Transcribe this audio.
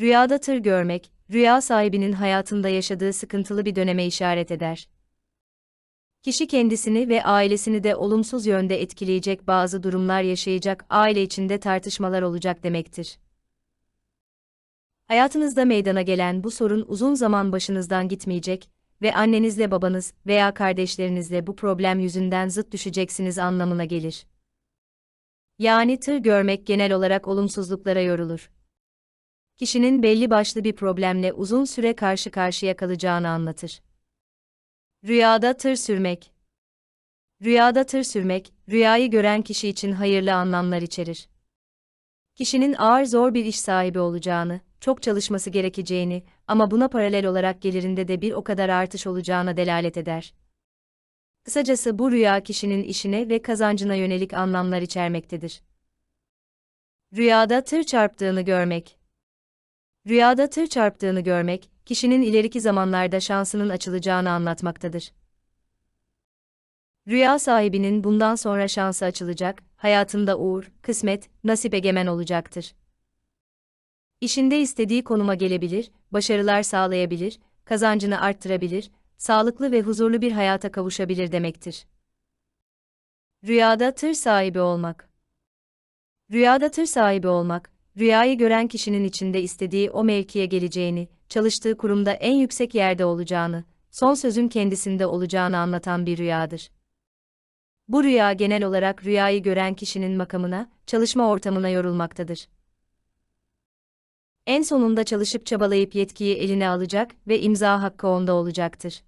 Rüyada tır görmek, rüya sahibinin hayatında yaşadığı sıkıntılı bir döneme işaret eder. Kişi kendisini ve ailesini de olumsuz yönde etkileyecek bazı durumlar yaşayacak, aile içinde tartışmalar olacak demektir. Hayatınızda meydana gelen bu sorun uzun zaman başınızdan gitmeyecek ve annenizle babanız veya kardeşlerinizle bu problem yüzünden zıt düşeceksiniz anlamına gelir. Yani tır görmek genel olarak olumsuzluklara yorulur. Kişinin belli başlı bir problemle uzun süre karşı karşıya kalacağını anlatır. Rüyada tır sürmek Rüyada tır sürmek, rüyayı gören kişi için hayırlı anlamlar içerir. Kişinin ağır zor bir iş sahibi olacağını, çok çalışması gerekeceğini ama buna paralel olarak gelirinde de bir o kadar artış olacağına delalet eder. Kısacası bu rüya kişinin işine ve kazancına yönelik anlamlar içermektedir. Rüyada tır çarptığını görmek Rüyada tır çarptığını görmek, kişinin ileriki zamanlarda şansının açılacağını anlatmaktadır. Rüya sahibinin bundan sonra şansı açılacak, hayatında uğur, kısmet, nasip egemen olacaktır. İşinde istediği konuma gelebilir, başarılar sağlayabilir, kazancını arttırabilir, sağlıklı ve huzurlu bir hayata kavuşabilir demektir. Rüyada tır sahibi olmak Rüyada tır sahibi olmak, rüyayı gören kişinin içinde istediği o mevkiye geleceğini, çalıştığı kurumda en yüksek yerde olacağını, son sözün kendisinde olacağını anlatan bir rüyadır. Bu rüya genel olarak rüyayı gören kişinin makamına, çalışma ortamına yorulmaktadır. En sonunda çalışıp çabalayıp yetkiyi eline alacak ve imza hakkı onda olacaktır.